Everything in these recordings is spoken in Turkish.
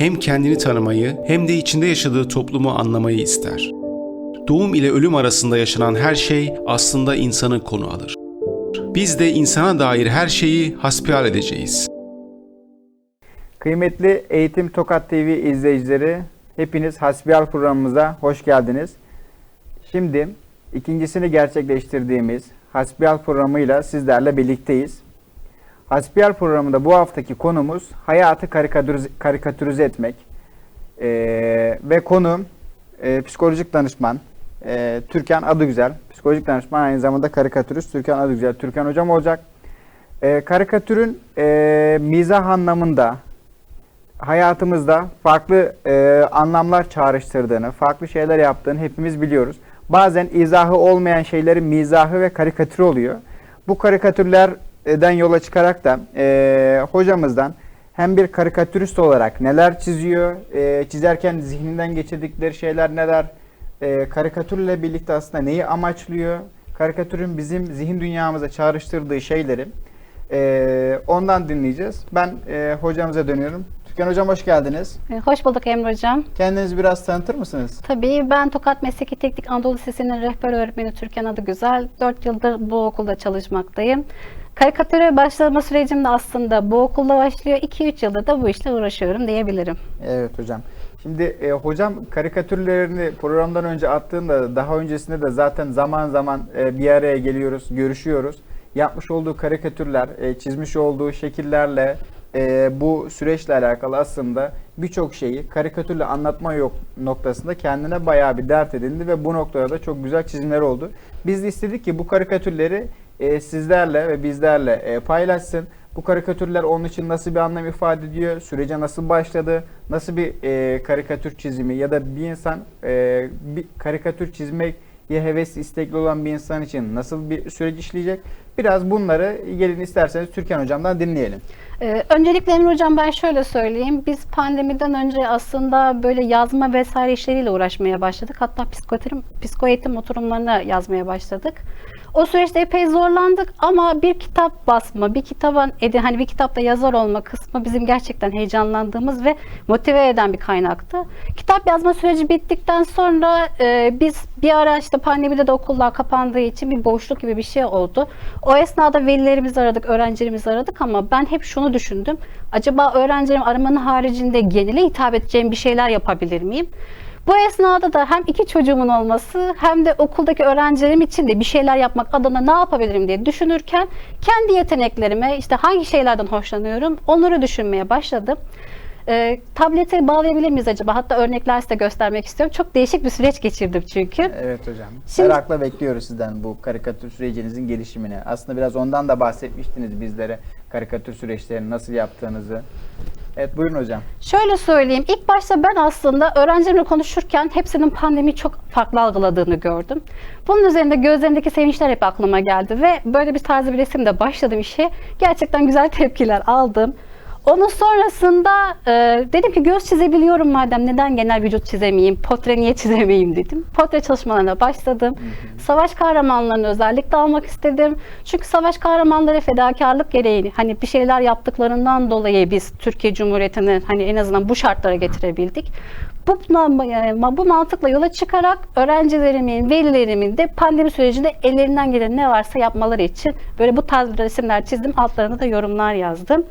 hem kendini tanımayı hem de içinde yaşadığı toplumu anlamayı ister. Doğum ile ölüm arasında yaşanan her şey aslında insanı konu alır. Biz de insana dair her şeyi hasbihal edeceğiz. Kıymetli Eğitim Tokat TV izleyicileri, hepiniz Hasbihal programımıza hoş geldiniz. Şimdi ikincisini gerçekleştirdiğimiz Hasbihal programıyla sizlerle birlikteyiz. Hasbihal programında bu haftaki konumuz hayatı karikatürize, karikatürize etmek. Ee, ve konu e, psikolojik danışman e, Türkan Adıgüzel. Psikolojik danışman aynı zamanda karikatürist Türkan Adıgüzel. Türkan hocam olacak. E, karikatürün e, mizah anlamında hayatımızda farklı e, anlamlar çağrıştırdığını, farklı şeyler yaptığını hepimiz biliyoruz. Bazen izahı olmayan şeylerin mizahı ve karikatürü oluyor. Bu karikatürlerden yola çıkarak da e, hocamızdan hem bir karikatürist olarak neler çiziyor, e, çizerken zihninden geçirdikleri şeyler neler, e, karikatürle birlikte aslında neyi amaçlıyor, karikatürün bizim zihin dünyamıza çağrıştırdığı şeyleri e, ondan dinleyeceğiz. Ben e, hocamıza dönüyorum. Türkan Hocam hoş geldiniz. E, Hoş bulduk Emre Hocam. Kendinizi biraz tanıtır mısınız? Tabii ben Tokat Mesleki Teknik Anadolu Lisesi'nin rehber öğretmeni Türkan Adı Güzel. 4 yıldır bu okulda çalışmaktayım. Karikatüre başlama sürecim de aslında bu okulda başlıyor. 2-3 yıldır da bu işle uğraşıyorum diyebilirim. Evet hocam. Şimdi e, hocam karikatürlerini programdan önce attığında daha öncesinde de zaten zaman zaman e, bir araya geliyoruz, görüşüyoruz. Yapmış olduğu karikatürler, e, çizmiş olduğu şekillerle e, bu süreçle alakalı aslında birçok şeyi karikatürle anlatma yok noktasında kendine bayağı bir dert edindi ve bu noktada da çok güzel çizimler oldu. Biz de istedik ki bu karikatürleri e, sizlerle ve bizlerle e, paylaşsın. Bu karikatürler onun için nasıl bir anlam ifade ediyor, sürece nasıl başladı, nasıl bir e, karikatür çizimi ya da bir insan e, bir karikatür çizmek ya hevesli, istekli olan bir insan için nasıl bir süreç işleyecek? Biraz bunları gelin isterseniz Türkan Hocam'dan dinleyelim. Ee, öncelikle Emre Hocam ben şöyle söyleyeyim. Biz pandemiden önce aslında böyle yazma vesaire işleriyle uğraşmaya başladık. Hatta psikoeğitim, psikoeğitim oturumlarına yazmaya başladık. O süreçte epey zorlandık ama bir kitap basma, bir kitabın edi hani bir kitapta yazar olma kısmı bizim gerçekten heyecanlandığımız ve motive eden bir kaynaktı. Kitap yazma süreci bittikten sonra e, biz bir ara işte pandemide de okullar kapandığı için bir boşluk gibi bir şey oldu. O esnada velilerimizi aradık, öğrencilerimizi aradık ama ben hep şunu düşündüm. Acaba öğrencilerim aramanın haricinde genele hitap edeceğim bir şeyler yapabilir miyim? Bu esnada da hem iki çocuğumun olması hem de okuldaki öğrencilerim için de bir şeyler yapmak adına ne yapabilirim diye düşünürken kendi yeteneklerime işte hangi şeylerden hoşlanıyorum onları düşünmeye başladım. Ee, tablete bağlayabilir miyiz acaba? Hatta örnekler size göstermek istiyorum. Çok değişik bir süreç geçirdim çünkü. Evet hocam. Şimdi- Merakla bekliyoruz sizden bu karikatür sürecinizin gelişimini. Aslında biraz ondan da bahsetmiştiniz bizlere karikatür süreçlerini nasıl yaptığınızı. Evet buyurun hocam. Şöyle söyleyeyim. İlk başta ben aslında öğrencilerimle konuşurken hepsinin pandemiyi çok farklı algıladığını gördüm. Bunun üzerinde gözlerindeki sevinçler hep aklıma geldi ve böyle bir tarzı bir resimde başladım işe. Gerçekten güzel tepkiler aldım. Onun sonrasında e, dedim ki göz çizebiliyorum madem neden genel vücut çizemeyeyim, portre niye çizemeyeyim dedim. Portre çalışmalarına başladım. Savaş kahramanlarını özellikle almak istedim. Çünkü savaş kahramanları fedakarlık gereği hani bir şeyler yaptıklarından dolayı biz Türkiye Cumhuriyeti'ni hani en azından bu şartlara getirebildik. Bu, bu mantıkla yola çıkarak öğrencilerimin, velilerimin de pandemi sürecinde ellerinden gelen ne varsa yapmaları için böyle bu tarz resimler çizdim. Altlarına da yorumlar yazdım.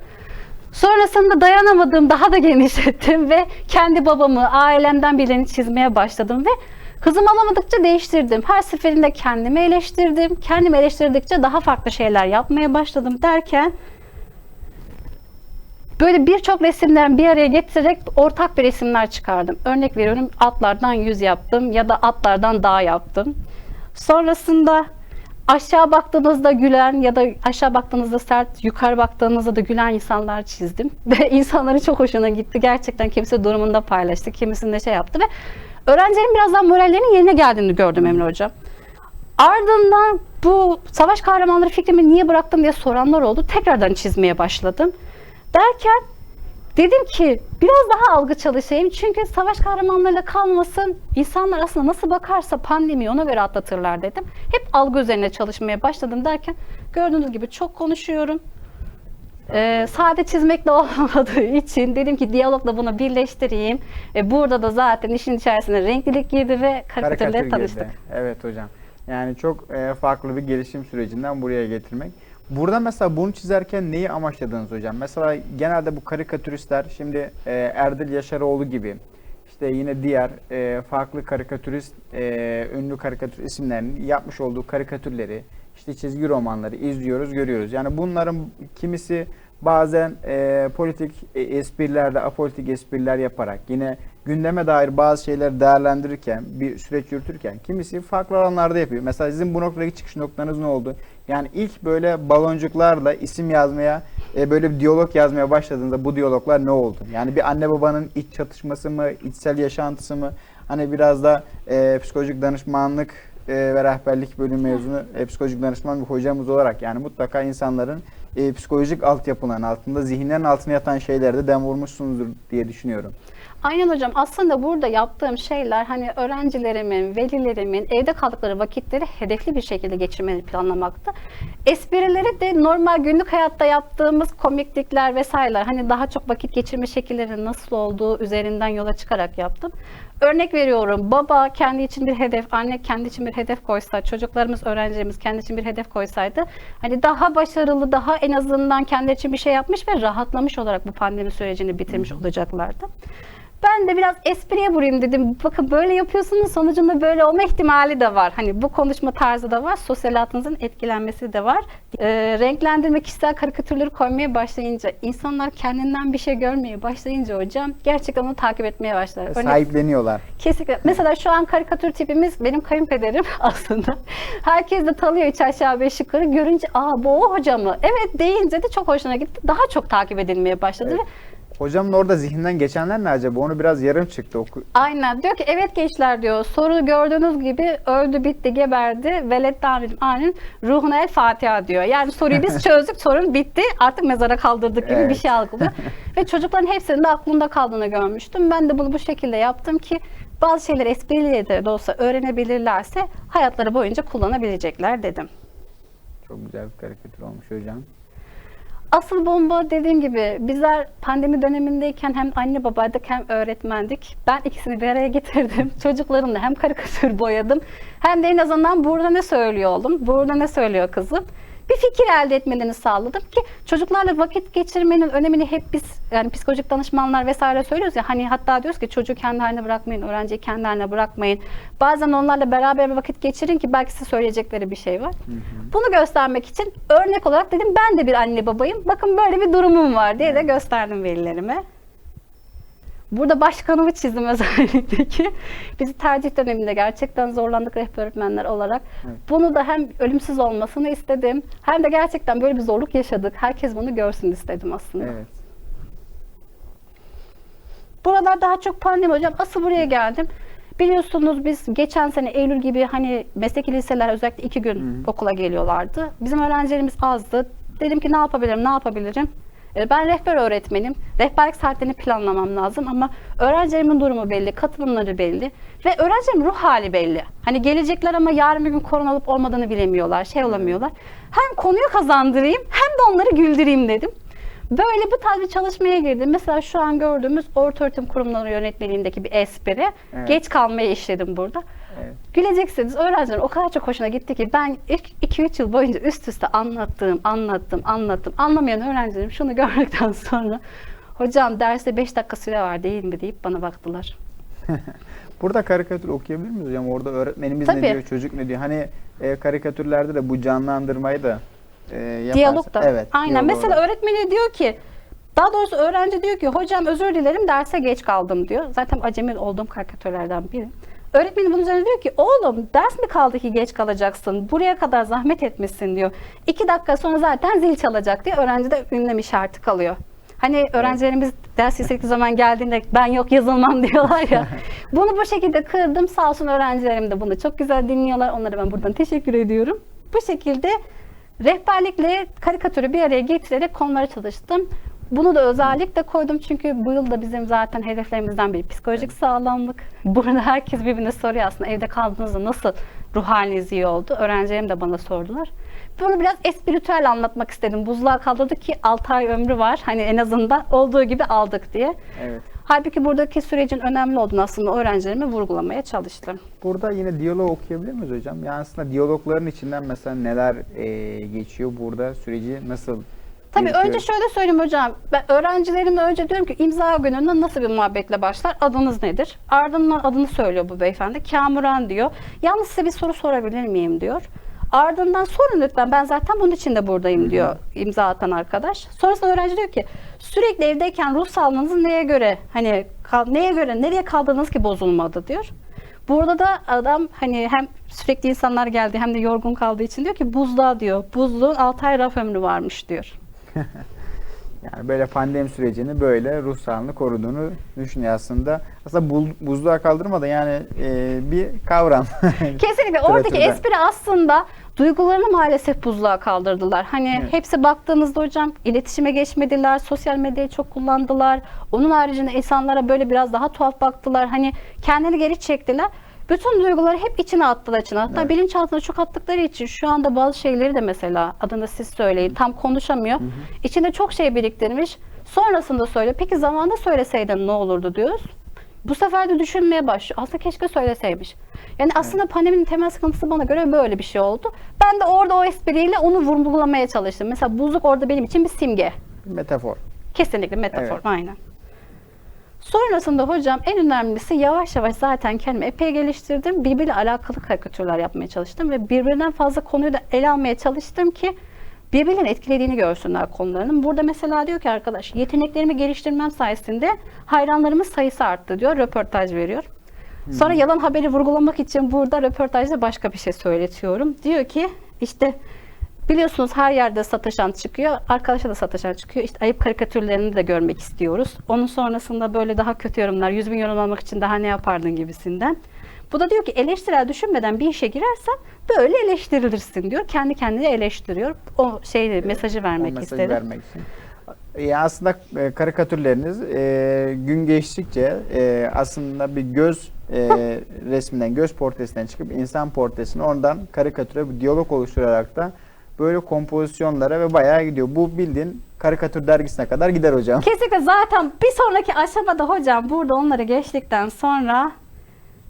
Sonrasında dayanamadım, daha da genişlettim ve kendi babamı, ailemden birilerini çizmeye başladım ve hızım alamadıkça değiştirdim. Her seferinde kendimi eleştirdim. Kendimi eleştirdikçe daha farklı şeyler yapmaya başladım derken böyle birçok resimlerin bir araya getirerek ortak bir resimler çıkardım. Örnek veriyorum atlardan yüz yaptım ya da atlardan dağ yaptım. Sonrasında aşağı baktığınızda gülen ya da aşağı baktığınızda sert, yukarı baktığınızda da gülen insanlar çizdim. Ve insanların çok hoşuna gitti. Gerçekten kimisi durumunda paylaştı, kimisinde şey yaptı ve öğrencilerin birazdan morallerinin yerine geldiğini gördüm Emre Hocam. Ardından bu savaş kahramanları fikrimi niye bıraktım diye soranlar oldu. Tekrardan çizmeye başladım. Derken dedim ki biraz daha algı çalışayım. Çünkü savaş kahramanlarıyla kalmasın. İnsanlar aslında nasıl bakarsa pandemiyi ona göre atlatırlar dedim. Hep algı üzerine çalışmaya başladım derken gördüğünüz gibi çok konuşuyorum. Ee, sade çizmekle olmadığı için dedim ki diyalogla bunu birleştireyim. E, burada da zaten işin içerisine renklilik girdi ve karikatürle Karikatür tanıştık. girdi. Evet hocam. Yani çok e, farklı bir gelişim sürecinden buraya getirmek. Burada mesela bunu çizerken neyi amaçladınız hocam? Mesela genelde bu karikatüristler şimdi e, Erdil Yaşaroğlu gibi işte yine diğer e, farklı karikatürist, e, ünlü karikatür isimlerinin yapmış olduğu karikatürleri, işte çizgi romanları izliyoruz, görüyoruz. Yani bunların kimisi bazen e, politik e, esprilerde, apolitik espriler yaparak yine gündeme dair bazı şeyleri değerlendirirken, bir süreç yürütürken kimisi farklı alanlarda yapıyor. Mesela sizin bu noktadaki çıkış noktanız ne oldu? Yani ilk böyle baloncuklarla isim yazmaya, e, böyle bir diyalog yazmaya başladığında bu diyaloglar ne oldu? Yani bir anne babanın iç çatışması mı, içsel yaşantısı mı? Hani biraz da e, psikolojik danışmanlık e, ve rehberlik bölüm mezunu e, psikolojik danışman bir hocamız olarak yani mutlaka insanların e, psikolojik altyapıların altında, zihinlerin altına yatan şeylerde dem vurmuşsunuzdur diye düşünüyorum. Aynen hocam. Aslında burada yaptığım şeyler hani öğrencilerimin, velilerimin evde kaldıkları vakitleri hedefli bir şekilde geçirmeni planlamakta. Esprileri de normal günlük hayatta yaptığımız komiklikler vesaireler hani daha çok vakit geçirme şekillerinin nasıl olduğu üzerinden yola çıkarak yaptım. Örnek veriyorum baba kendi için bir hedef, anne kendi için bir hedef koysa, çocuklarımız, öğrencilerimiz kendi için bir hedef koysaydı hani daha başarılı, daha en azından kendi için bir şey yapmış ve rahatlamış olarak bu pandemi sürecini bitirmiş olacaklardı. Ben de biraz espriye vurayım dedim. Bakın böyle yapıyorsunuz sonucunda böyle olma ihtimali de var. Hani bu konuşma tarzı da var. Sosyal hayatınızın etkilenmesi de var. Ee, renklendirme, kişisel karikatürleri koymaya başlayınca, insanlar kendinden bir şey görmeye başlayınca hocam gerçekten onu takip etmeye başlar. Örnek- Sahipleniyorlar. Kesinlikle. Mesela şu an karikatür tipimiz benim kayınpederim aslında. Herkes de tanıyor üç aşağı beş yukarı. Görünce aa bu o hoca mı? Evet deyince de çok hoşuna gitti. Daha çok takip edilmeye başladı. Evet. ve Hocamın orada zihinden geçenler ne acaba? Onu biraz yarım çıktı. Oku Aynen. Diyor ki evet gençler diyor. Soru gördüğünüz gibi öldü, bitti, geberdi. Velet damin anin ruhuna el Fatiha diyor. Yani soruyu biz çözdük, sorun bitti. Artık mezara kaldırdık gibi bir Evet. şey algılıyor. Ve çocukların hepsinin de aklında kaldığını görmüştüm. Ben de bunu bu şekilde yaptım ki bazı şeyleri espriyle de olsa öğrenebilirlerse hayatları boyunca kullanabilecekler dedim. Çok güzel bir karikatür olmuş hocam. Asıl bomba dediğim gibi bizler pandemi dönemindeyken hem anne babaydık hem öğretmendik. Ben ikisini bir araya getirdim. Çocuklarımla hem karikatür boyadım hem de en azından burada ne söylüyor oğlum, burada ne söylüyor kızım. Bir fikir elde etmelerini sağladım ki çocuklarla vakit geçirmenin önemini hep biz yani psikolojik danışmanlar vesaire söylüyoruz ya hani hatta diyoruz ki çocuğu kendi haline bırakmayın, öğrenciyi kendi haline bırakmayın. Bazen onlarla beraber bir vakit geçirin ki belki size söyleyecekleri bir şey var. Bunu göstermek için örnek olarak dedim ben de bir anne babayım. Bakın böyle bir durumum var diye de gösterdim velilerime. Burada başkanımı çizdim özellikle ki bizi tercih döneminde gerçekten zorlandık rehber öğretmenler olarak. Evet. Bunu da hem ölümsüz olmasını istedim hem de gerçekten böyle bir zorluk yaşadık. Herkes bunu görsün istedim aslında. Evet. Buralar daha çok pandemi hocam. Asıl buraya geldim. Biliyorsunuz biz geçen sene Eylül gibi hani mesleki liseler özellikle iki gün okula geliyorlardı. Bizim öğrencilerimiz azdı. Dedim ki ne yapabilirim, ne yapabilirim? E, Ben rehber öğretmenim. Rehberlik saatlerini planlamam lazım ama öğrencilerimin durumu belli, katılımları belli ve öğrencilerimin ruh hali belli. Hani gelecekler ama yarın bir gün korona olup olmadığını bilemiyorlar, şey olamıyorlar. Hem konuyu kazandırayım hem de onları güldüreyim dedim. Böyle bu tarz bir çalışmaya girdim. Mesela şu an gördüğümüz orta öğretim kurumları yönetmeliğindeki bir espri. Evet. Geç kalmayı işledim burada. Evet. Güleceksiniz. Öğrencilerin o kadar çok hoşuna gitti ki ben ilk 2-3 yıl boyunca üst üste anlattım, anlattım, anlattım. Anlamayan öğrencilerim şunu gördükten sonra hocam derste 5 dakika süre var değil mi deyip bana baktılar. Burada karikatür okuyabilir miyiz hocam? Orada öğretmenimiz Tabii. ne diyor, çocuk ne diyor? Hani e, karikatürlerde de bu canlandırmayı da e, yaparsa. Diyalog da. Evet. Aynen. Mesela da. öğretmeni diyor ki daha doğrusu öğrenci diyor ki hocam özür dilerim derse geç kaldım diyor. Zaten acemi olduğum karikatürlerden biri. Öğretmenim bunun üzerine diyor ki oğlum ders mi kaldı ki geç kalacaksın? Buraya kadar zahmet etmişsin diyor. İki dakika sonra zaten zil çalacak diye öğrenci de ünlem işareti kalıyor. Hani öğrencilerimiz ders istedikleri zaman geldiğinde ben yok yazılmam diyorlar ya. Bunu bu şekilde kırdım. Sağ olsun öğrencilerim de bunu çok güzel dinliyorlar. Onlara ben buradan teşekkür ediyorum. Bu şekilde rehberlikle karikatürü bir araya getirerek konulara çalıştım. Bunu da özellikle koydum çünkü bu yıl da bizim zaten hedeflerimizden biri psikolojik sağlamlık. Burada herkes birbirine soruyor aslında evde kaldığınızda nasıl ruh haliniz iyi oldu? Öğrencilerim de bana sordular. Bunu biraz espiritüel anlatmak istedim. Buzluğa kaldırdı ki 6 ay ömrü var. Hani en azından olduğu gibi aldık diye. Evet. Halbuki buradaki sürecin önemli olduğunu aslında öğrencilerime vurgulamaya çalıştım. Burada yine diyalog okuyabilir miyiz hocam? Yani aslında diyalogların içinden mesela neler e, geçiyor burada süreci nasıl Tabii yürütüyor? önce şöyle söyleyeyim hocam. Ben öğrencilerime önce diyorum ki imza gününde nasıl bir muhabbetle başlar? Adınız nedir? Ardından adını söylüyor bu beyefendi. Kamuran diyor. Yalnız size bir soru sorabilir miyim diyor. Ardından sorun lütfen ben zaten bunun için de buradayım diyor imza atan arkadaş. Sonrasında öğrenci diyor ki sürekli evdeyken ruh sağlığınız neye göre hani neye göre nereye kaldığınız ki bozulmadı diyor. Burada da adam hani hem sürekli insanlar geldi hem de yorgun kaldığı için diyor ki buzluğa diyor. Buzluğun 6 ay raf ömrü varmış diyor. Yani böyle pandemi sürecini böyle ruh sağlığını koruduğunu düşünüyor aslında. Aslında bul, buzluğa kaldırma da yani e, bir kavram. Kesinlikle. Oradaki espri aslında duygularını maalesef buzluğa kaldırdılar. Hani Evet. hepsi baktığınızda hocam iletişime geçmediler, sosyal medyayı çok kullandılar. Onun haricinde insanlara böyle biraz daha tuhaf baktılar. Hani kendini geri çektiler. Bütün duyguları hep içine attılar içine. Hatta Evet. bilinçaltına çok attıkları için şu anda bazı şeyleri de mesela adını siz söyleyin tam konuşamıyor. İçinde çok şey biriktirmiş. Sonrasında söyle. Peki zamanda söyleseydin ne olurdu diyoruz. Bu sefer de düşünmeye başlıyor. Aslında keşke söyleseymiş. Yani aslında pandeminin temel sıkıntısı bana göre böyle bir şey oldu. Ben de orada o espriyle onu vurgulamaya çalıştım. Mesela buzluk orada benim için bir simge. Metafor. Kesinlikle metafor. Evet. Aynen. Sonrasında hocam en önemlisi yavaş yavaş zaten kendimi epey geliştirdim. Birbiriyle alakalı karikatürler yapmaya çalıştım ve birbirinden fazla konuyu da ele almaya çalıştım ki birbirlerini etkilediğini görsünler konularının. Burada mesela diyor ki arkadaş yeteneklerimi geliştirmem sayesinde hayranlarımın sayısı arttı diyor. Röportaj veriyor. Sonra yalan haberi vurgulamak için burada röportajda başka bir şey söyletiyorum. Diyor ki işte Biliyorsunuz her yerde sataşan çıkıyor. Arkadaşa da sataşan çıkıyor. İşte ayıp karikatürlerini de görmek istiyoruz. Onun sonrasında böyle daha kötü yorumlar, 100 bin yorum almak için daha ne yapardın gibisinden. Bu da diyor ki eleştirel düşünmeden bir işe girersen böyle eleştirilirsin diyor. Kendi kendini eleştiriyor. O şeyi mesajı O vermek mesajı istedim. vermek için. E, aslında karikatürleriniz e, gün geçtikçe e, aslında bir göz e, resminden, göz portresinden çıkıp insan portresine oradan karikatüre bir diyalog oluşturarak da böyle kompozisyonlara ve bayağı gidiyor. Bu bildiğin karikatür dergisine kadar gider hocam. Kesinlikle zaten bir sonraki aşamada hocam burada onları geçtikten sonra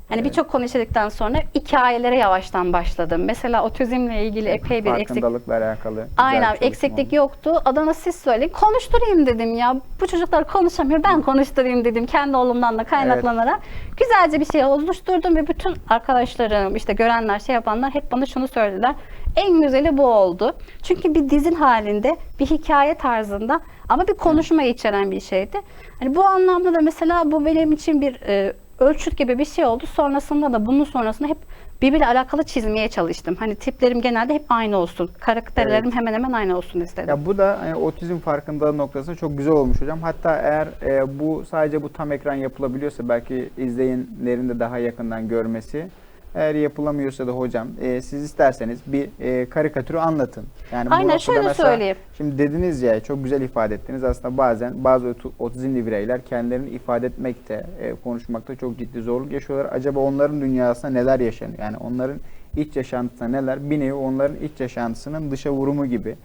hani birçok konu işledikten sonra hikayelere yavaştan başladım. Mesela otizmle ilgili epey bir eksik alakalı. güzel Aynen eksiklik oldu. yoktu. Adana siz söyleyin. Konuşturayım dedim ya. Bu çocuklar konuşamıyor. Ben konuşturayım dedim. Kendi oğlumdan da kaynaklanarak. Güzelce bir şey oluşturdum ve bütün arkadaşlarım işte görenler şey yapanlar hep bana şunu söylediler. En güzeli bu oldu. Çünkü bir dizin halinde bir hikaye tarzında ama bir konuşma içeren bir şeydi. Hani bu anlamda da mesela bu benim için bir e, ölçüt gibi bir şey oldu. Sonrasında da bunun sonrasında hep birbiriyle alakalı çizmeye çalıştım. Hani tiplerim genelde hep aynı olsun. Karakterlerim Evet. hemen hemen aynı olsun istedim. Ya bu da hani, otizm farkındalığı noktasında çok güzel olmuş hocam. Hatta eğer e, bu sadece bu tam ekran yapılabiliyorsa belki izleyenlerin de daha yakından görmesi. Eğer yapılamıyorsa da hocam e, siz isterseniz bir e, karikatürü anlatın. Yani bu Aynen, noktada şöyle mesela- söyleyeyim. Şimdi dediniz ya çok güzel ifade ettiniz. Aslında bazen bazı ot- otizmli bireyler kendilerini ifade etmekte, e, konuşmakta çok ciddi zorluk yaşıyorlar. Acaba onların dünyasında neler yaşanıyor? Yani onların iç yaşantısında neler? Bir nevi onların iç yaşantısının dışa vurumu gibi.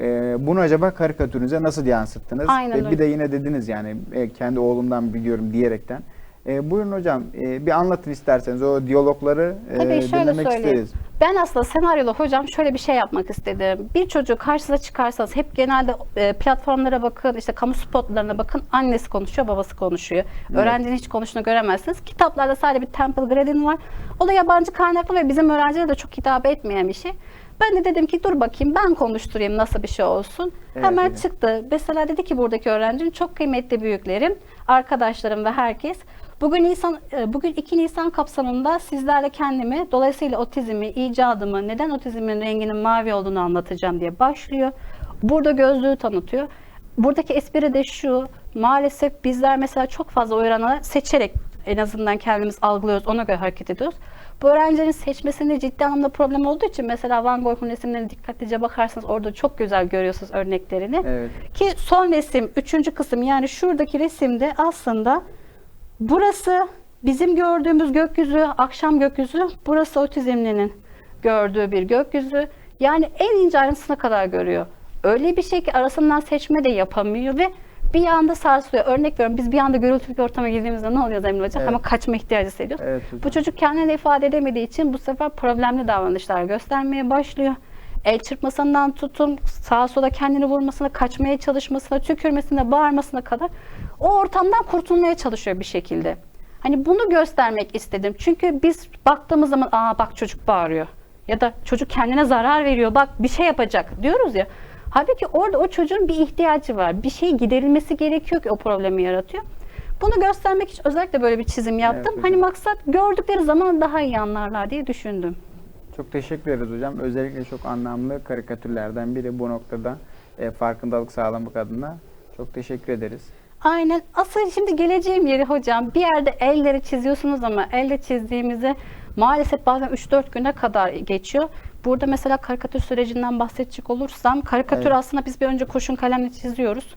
E, bunu acaba karikatürünüze nasıl yansıttınız? Aynen Ve bir öyle. de yine dediniz yani e, kendi oğlumdan biliyorum diyerekten. E, buyurun hocam e, bir anlatın isterseniz o diyalogları e, Tabii şöyle dinlemek söyleyeyim. isteriz. Ben aslında senaryoda hocam şöyle bir şey yapmak istedim. Bir çocuğu karşınıza çıkarsanız hep genelde e, platformlara bakın, işte kamu spotlarına bakın. Annesi konuşuyor, babası konuşuyor. Öğrencinin hiç konuştuğunu göremezsiniz. Kitaplarda sadece bir Temple Grandin var. O da yabancı kaynaklı ve bizim öğrencilere de çok hitap etmeyen bir şey. Ben de dedim ki dur bakayım ben konuşturayım nasıl bir şey olsun. Evet, Hemen evet. çıktı. Mesela dedi ki buradaki öğrencim çok kıymetli büyüklerim, arkadaşlarım ve herkes. Bugün Nisan, e, bugün 2 Nisan kapsamında sizlerle kendimi, dolayısıyla otizmi, icadımı, neden otizmin renginin mavi olduğunu anlatacağım diye başlıyor. Burada gözlüğü tanıtıyor. Buradaki espri de şu, maalesef bizler mesela çok fazla oranı seçerek en azından kendimiz algılıyoruz, ona göre hareket ediyoruz. Bu öğrencilerin seçmesinde ciddi anlamda problem olduğu için mesela Van Gogh'un resimlerine dikkatlice bakarsanız orada çok güzel görüyorsunuz örneklerini. Evet. Ki son resim, üçüncü kısım yani şuradaki resimde aslında burası bizim gördüğümüz gökyüzü, akşam gökyüzü, burası otizmlinin gördüğü bir gökyüzü. Yani en ince ayrıntısına kadar görüyor. Öyle bir şey ki arasından seçme de yapamıyor ve bir anda sarsılıyor. Örnek veriyorum biz bir anda gürültülü bir ortama girdiğimizde ne oluyor Emre Hocam? Evet. Hemen kaçma ihtiyacı hissediyoruz. Evet hocam. Bu çocuk kendini ifade edemediği için bu sefer problemli davranışlar göstermeye başlıyor. El çırpmasından tutun, sağa sola kendini vurmasına, kaçmaya çalışmasına, tükürmesine, bağırmasına kadar o ortamdan kurtulmaya çalışıyor bir şekilde. Hani bunu göstermek istedim. Çünkü biz baktığımız zaman aa bak çocuk bağırıyor. Ya da çocuk kendine zarar veriyor. Bak bir şey yapacak diyoruz ya. Halbuki orada o çocuğun bir ihtiyacı var. Bir şey giderilmesi gerekiyor ki o problemi yaratıyor. Bunu göstermek için özellikle böyle bir çizim yaptım. hocam. hani maksat gördükleri zaman daha iyi anlarlar diye düşündüm. Çok teşekkür ederiz hocam. Özellikle çok anlamlı karikatürlerden biri bu noktada e, farkındalık sağlamak adına. Çok teşekkür ederiz. Aynen. Asıl şimdi geleceğim yeri hocam. Bir yerde elleri çiziyorsunuz ama elle çizdiğimizde maalesef bazen 3-4 güne kadar geçiyor. Burada mesela karikatür sürecinden bahsedecek olursam karikatür Evet. aslında biz bir önce kurşun kalemle çiziyoruz.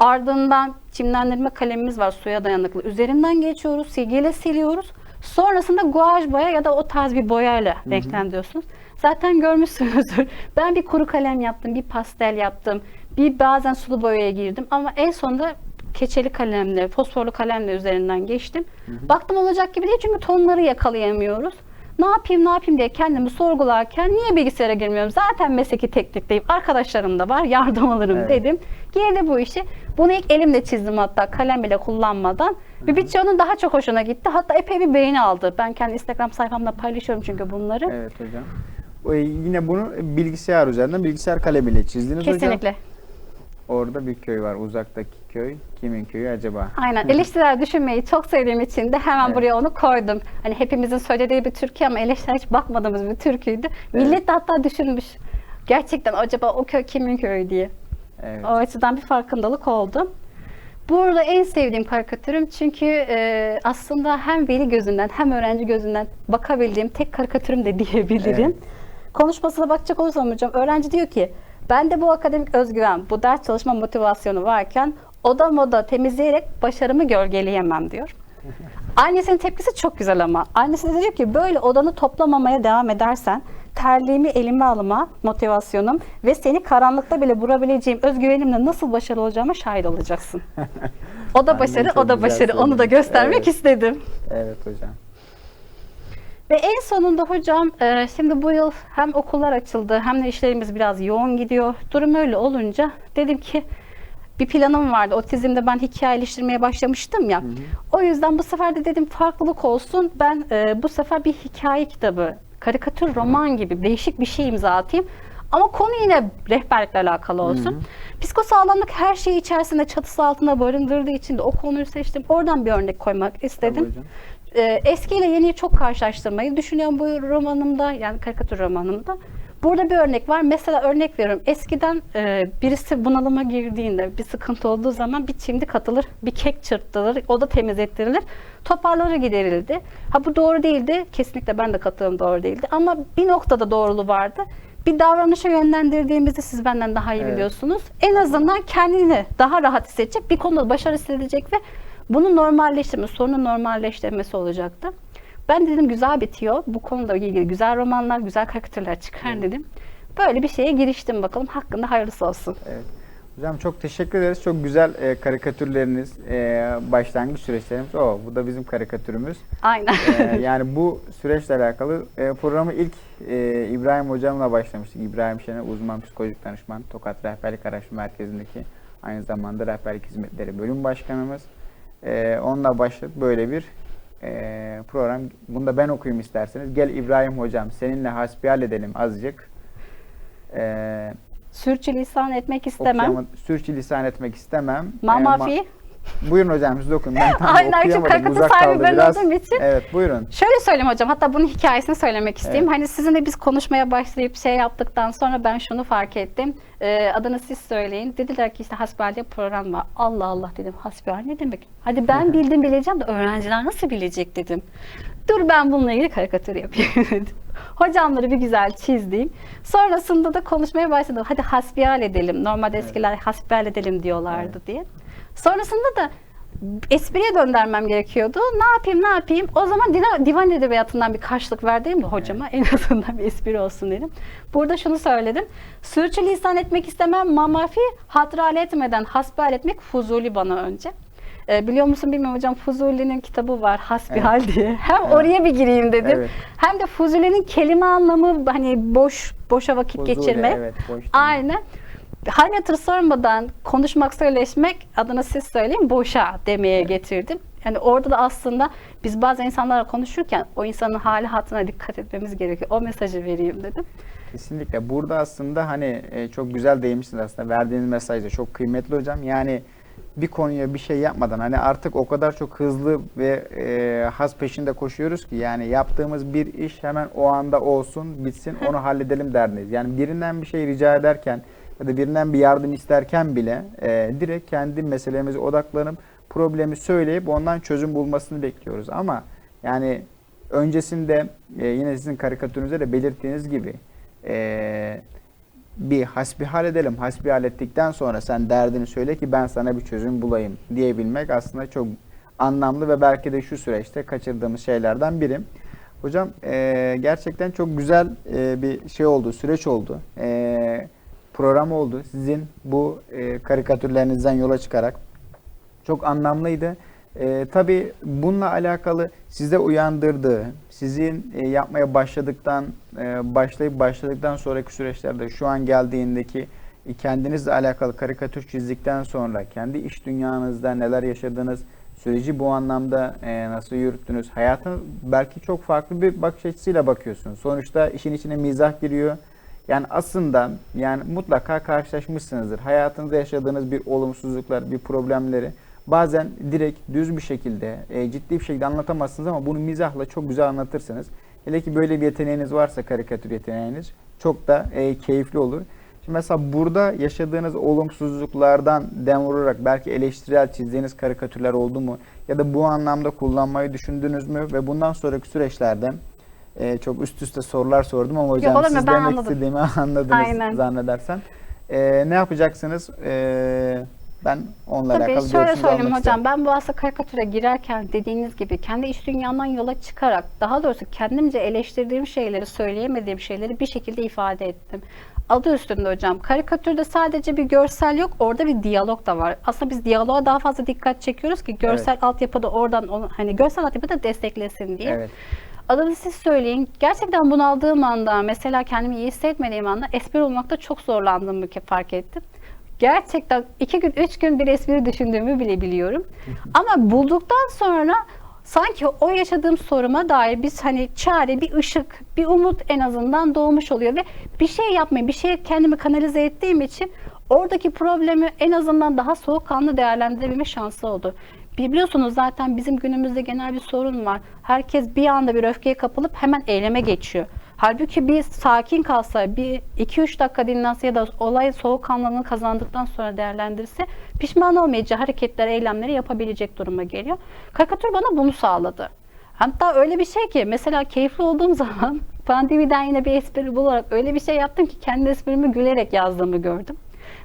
Ardından çimlendirme kalemimiz var suya dayanıklı. Üzerinden geçiyoruz, silgiyle siliyoruz. Sonrasında guaj boya ya da o tarz bir boyayla renklendiriyorsunuz. Zaten görmüşsünüzdür. Ben bir kuru kalem yaptım, bir pastel yaptım, bir bazen sulu boyaya girdim ama en sonunda keçeli kalemle, fosforlu kalemle üzerinden geçtim. Baktım olacak gibi değil çünkü tonları yakalayamıyoruz. Ne yapayım ne yapayım diye kendimi sorgularken niye bilgisayara girmiyorum? Zaten mesleki teknikteyim. Arkadaşlarım da var. Yardım alırım Evet. dedim. Girdi bu işi. Bunu ilk elimle çizdim hatta kalem bile kullanmadan. Ve birçoğunun daha çok hoşuna gitti. Hatta epey bir beğeni aldı. Ben kendi Instagram sayfamda paylaşıyorum çünkü bunları. Evet hocam. O, yine bunu bilgisayar üzerinden bilgisayar kalemiyle çizdiniz hocam. Kesinlikle. Orada bir köy var. Uzaktaki köy. Kimin köyü acaba? Aynen. Eleştiriler düşünmeyi çok sevdiğim için de hemen Evet. buraya onu koydum. Hani hepimizin söylediği bir türkü ama eleştiriler hiç bakmadığımız bir türküydü. Millet de hatta düşünmüş. Gerçekten acaba o köy kimin köyü diye. Evet. O açıdan bir farkındalık oldu. Burada en sevdiğim karikatürüm çünkü e, aslında hem veli gözünden hem öğrenci gözünden bakabildiğim tek karikatürüm de diyebilirim. Konuşmasına bakacak olursam hocam öğrenci diyor ki ben de bu akademik özgüven, bu ders çalışma motivasyonu varken oda moda temizleyerek başarımı gölgeleyemem diyor. Annesinin tepkisi çok güzel ama. Annesi de diyor ki böyle odanı toplamamaya devam edersen terliğimi elime alma motivasyonum ve seni karanlıkta bile vurabileceğim özgüvenimle nasıl başarılı olacağıma şahit olacaksın. O da başarı, o da başarı. Onu da göstermek Evet. istedim. Evet hocam. Ve en sonunda hocam e, şimdi bu yıl hem okullar açıldı hem de işlerimiz biraz yoğun gidiyor. Durum öyle olunca dedim ki bir planım vardı. Otizmde ben hikayeleştirmeye başlamıştım ya. O yüzden bu sefer de dedim farklılık olsun. Ben e, bu sefer bir hikaye kitabı, karikatür roman gibi değişik bir şey imza atayım. Ama konu yine rehberlikle alakalı olsun. Psikosağlamlık her şeyi içerisinde çatısı altında barındırdığı için de o konuyu seçtim. Oradan bir örnek koymak istedim. Tabii hocam. Ee, eskiyle yeniyi çok karşılaştırmayı düşünüyorum bu romanımda yani karikatür romanımda. Burada bir örnek var. Mesela örnek veriyorum. Eskiden e, birisi bunalıma girdiğinde bir sıkıntı olduğu zaman bir çimdik atılır, bir kek çırptırılır, o da temizletilir. Toparları giderildi. Ha bu doğru değildi. Kesinlikle ben de katılıyorum doğru değildi. Ama bir noktada doğruluğu vardı. Bir davranışa yönlendirdiğimizde siz benden daha iyi Evet. biliyorsunuz. En azından kendini daha rahat hissedecek, bir konuda başarı hissedecek ve bunu normalleştirme, sorunu normalleştirmesi olacaktı. Ben dedim güzel bitiyor. Bu konuda ilgili güzel romanlar, güzel karikatürler çıkar dedim. Böyle bir şeye giriştim bakalım. Hakkında hayırlısı olsun. Evet. Hocam çok teşekkür ederiz. Çok güzel e, karikatürleriniz, e, başlangıç süreçlerimiz. O, bu da bizim karikatürümüz. Aynen. E, yani bu süreçle alakalı e, programı ilk e, İbrahim hocamla başlamıştık. İbrahim Şener uzman psikolojik danışman, Tokat Rehberlik Araştırma Merkezi'ndeki aynı zamanda rehberlik hizmetleri bölüm başkanımız. E, onunla başladık böyle bir e, program. Bunu da ben okuyayım isterseniz. Gel İbrahim hocam seninle hasbihal edelim azıcık. E, Sürçülisan etmek istemem. okuyama- sürçülisan etmek istemem. E, Mamafi. ma- Buyurun hocam siz okuyun. Ben tam Aynen, okuyamadım. karikatür Uzak sahibi kaldı ben biraz. olduğum için. Evet buyurun. Şöyle söyleyeyim hocam. Hatta bunun hikayesini söylemek isteyeyim. Evet. Hani sizinle biz konuşmaya başlayıp şey yaptıktan sonra ben şunu fark ettim. Ee, adını siz söyleyin. Dediler ki işte hasbihal program var. Allah Allah dedim. Hasbihal ne demek? Hadi ben bildim bileceğim de öğrenciler nasıl bilecek dedim. Dur ben bununla ilgili karikatür yapayım dedim. Hocamları bir güzel çizdim. Sonrasında da konuşmaya başladım. Hadi hasbihal edelim. Normalde eskiler hasbihal edelim diyorlardı diye. Sonrasında da espriye döndürmem gerekiyordu. Ne yapayım ne yapayım? O zaman divan, divan edebiyatından bir karşılık verdim de hocama en azından bir espri olsun dedim. Burada şunu söyledim. Sürçülisan etmek istemem mamafi, hatral etmeden hasbihal etmek fuzuli bana önce. Ee, biliyor musun bilmiyorum hocam Fuzuli'nin kitabı var Hasbihal diye. Hem oraya bir gireyim dedim. Evet. Hem de Fuzuli'nin kelime anlamı hani boş boşa vakit Fuzuli, geçirmek. evet, boş. Aynen. Hal hatır sormadan konuşmak, söyleşmek adına siz söyleyin boşa demeye getirdim. Yani orada da aslında biz bazı insanlarla konuşurken o insanın hali hatırına dikkat etmemiz gerekiyor. O mesajı vereyim dedim. Kesinlikle. Burada aslında hani e, çok güzel değinmişsiniz aslında. Verdiğiniz mesaj da çok kıymetli hocam. Yani bir konuya bir şey yapmadan hani artık o kadar çok hızlı ve e, haz peşinde koşuyoruz ki yani yaptığımız bir iş hemen o anda olsun, bitsin, onu halledelim derdiniz. Yani birinden bir şey rica ederken ya da birinden bir yardım isterken bile e, direkt kendi meselemize odaklanıp problemi söyleyip ondan çözüm bulmasını bekliyoruz. Ama yani öncesinde e, yine sizin karikatürünüzde de belirttiğiniz gibi e, bir hasbihal edelim. Hasbihal ettikten sonra sen derdini söyle ki ben sana bir çözüm bulayım diyebilmek aslında çok anlamlı ve belki de şu süreçte kaçırdığımız şeylerden biri. Hocam e, gerçekten çok güzel e, bir şey oldu, süreç oldu. E, program oldu. Sizin bu e, karikatürlerinizden yola çıkarak çok anlamlıydı. Ee, tabii bununla alakalı size uyandırdığı, sizin e, yapmaya başladıktan e, başlayıp başladıktan sonraki süreçlerde şu an geldiğindeki e, kendinizle alakalı karikatür çizdikten sonra kendi iş dünyanızda neler yaşadınız, süreci bu anlamda e, nasıl yürüttünüz, hayatın belki çok farklı bir bakış açısıyla bakıyorsunuz. Sonuçta işin içine mizah giriyor. Yani aslında yani mutlaka karşılaşmışsınızdır. Hayatınızda yaşadığınız bir olumsuzluklar, bir problemleri bazen direkt düz bir şekilde, e, ciddi bir şekilde anlatamazsınız ama bunu mizahla çok güzel anlatırsınız. Hele ki böyle bir yeteneğiniz varsa karikatür yeteneğiniz çok da e, keyifli olur. Şimdi mesela burada yaşadığınız olumsuzluklardan dem vurarak belki eleştirel çizdiğiniz karikatürler oldu mu? Ya da bu anlamda kullanmayı düşündünüz mü? Ve bundan sonraki süreçlerde e, çok üst üste sorular sordum ama hocam mu? siz demek anladım. istediğimi anladınız Aynen. zannedersem. E, ne yapacaksınız? E, ben onunla Tabii alakalı şöyle söyleyeyim hocam isterim. ben bu aslında karikatüre girerken dediğiniz gibi kendi iş dünyamdan yola çıkarak daha doğrusu kendimce eleştirdiğim şeyleri söyleyemediğim şeyleri bir şekilde ifade ettim. Adı üstünde hocam. Karikatürde sadece bir görsel yok, orada bir diyalog da var. Aslında biz diyaloğa daha fazla dikkat çekiyoruz ki görsel altyapıda oradan hani görsel altyapıda desteklesin diye. Evet. Adını siz söyleyin. Gerçekten bunu aldığım anda, mesela kendimi iyi hissetmediğim anda espri olmakta çok zorlandığımı fark ettim. Gerçekten iki gün, üç gün bir espri düşündüğümü bile biliyorum. Ama bulduktan sonra sanki o yaşadığım soruma dair biz hani çare, bir ışık, bir umut en azından doğmuş oluyor ve bir şey yapmayı, bir şeye kendimi kanalize ettiğim için oradaki problemi en azından daha soğukkanlı değerlendirebilme şansı oldu. Biliyorsunuz zaten bizim günümüzde genel bir sorun var. Herkes bir anda bir öfkeye kapılıp hemen eyleme geçiyor. Halbuki bir sakin kalsa, bir 2-3 dakika dinlense ya da olay soğukkanlılığını kazandıktan sonra değerlendirse pişman olmayacağı hareketler, eylemleri yapabilecek duruma geliyor. Karikatür bana bunu sağladı. Hatta öyle bir şey ki mesela keyifli olduğum zaman pandemiden yine bir espri bularak öyle bir şey yaptım ki kendi esprimi gülerek yazdığımı gördüm.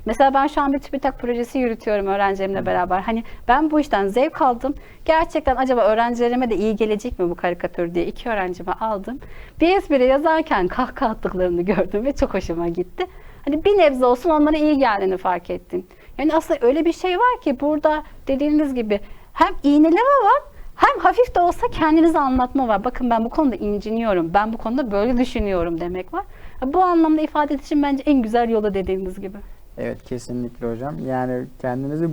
Mesela ben şu an bir TÜBİTAK projesi yürütüyorum öğrencilerimle beraber. Hani ben bu işten zevk aldım. Gerçekten acaba öğrencilerime de iyi gelecek mi bu karikatür diye iki öğrencime aldım. Bir espri yazarken kahkaha attıklarını gördüm ve çok hoşuma gitti. Hani bir nebze olsun onlara iyi geldiğini fark ettim. Yani aslında öyle bir şey var ki burada dediğiniz gibi hem iğneleme var hem hafif de olsa kendinizi anlatma var. Bakın ben bu konuda inciniyorum. Ben bu konuda böyle düşünüyorum demek var. Bu anlamda ifade için bence en güzel yolu dediğiniz gibi. Evet kesinlikle hocam. Yani kendinizi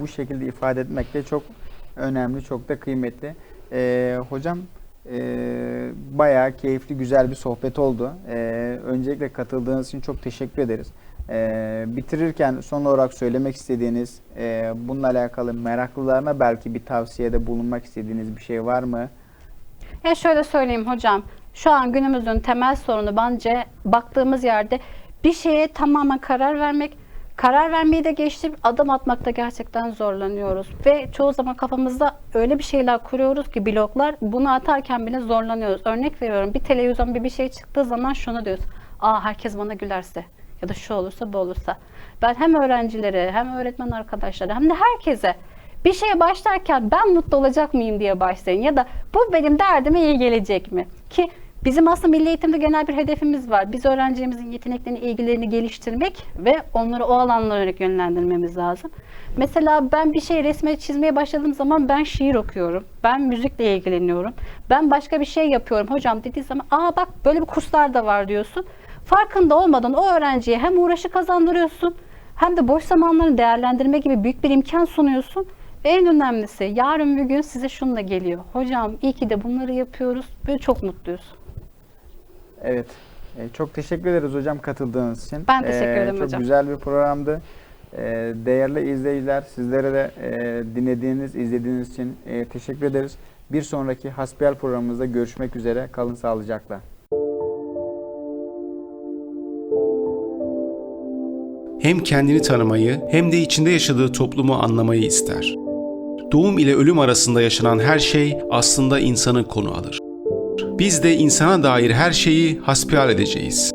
bu şekilde ifade etmek de çok önemli, çok da kıymetli. Ee, hocam e, bayağı keyifli, güzel bir sohbet oldu. Ee, öncelikle katıldığınız için çok teşekkür ederiz. Ee, bitirirken son olarak söylemek istediğiniz, e, bununla alakalı meraklılarına belki bir tavsiyede bulunmak istediğiniz bir şey var mı? Ya şöyle söyleyeyim hocam. Şu an günümüzün temel sorunu bence baktığımız yerde bir şeye tamamen karar vermek. Karar vermeyi de geçtim, adım atmakta gerçekten zorlanıyoruz. Ve çoğu zaman kafamızda öyle bir şeyler kuruyoruz ki bloklar bunu atarken bile zorlanıyoruz. Örnek veriyorum bir televizyon bir bir şey çıktığı zaman şunu diyoruz. Aa herkes bana gülerse ya da şu olursa bu olursa. Ben hem öğrencilere hem öğretmen arkadaşlara hem de herkese Bir şeye başlarken ben mutlu olacak mıyım diye başlayın ya da bu benim derdime iyi gelecek mi? Ki bizim aslında milli eğitimde genel bir hedefimiz var. Biz öğrencilerimizin yeteneklerini, ilgilerini geliştirmek ve onları o alanlara yönlendirmemiz lazım. Mesela ben bir şey resme çizmeye başladığım zaman ben şiir okuyorum. Ben müzikle ilgileniyorum. Ben başka bir şey yapıyorum hocam dediği zaman aa bak böyle bir kurslar da var diyorsun. Farkında olmadan o öğrenciye hem uğraşı kazandırıyorsun hem de boş zamanlarını değerlendirme gibi büyük bir imkan sunuyorsun. Ve en önemlisi yarın bir gün size şununla geliyor. Hocam iyi ki de bunları yapıyoruz. Böyle çok mutluyuz. Evet. E, çok teşekkür ederiz hocam katıldığınız için. Ben teşekkür E, ederim çok hocam. güzel bir programdı. E, değerli izleyiciler sizlere de e, dinlediğiniz, izlediğiniz için e, teşekkür ederiz. Bir sonraki Hasbihal programımızda görüşmek üzere. Kalın sağlıcakla. Hem kendini tanımayı hem de içinde yaşadığı toplumu anlamayı ister. Doğum ile ölüm arasında yaşanan her şey aslında insanın konu alır. Biz de insana dair her şeyi hasbihal edeceğiz.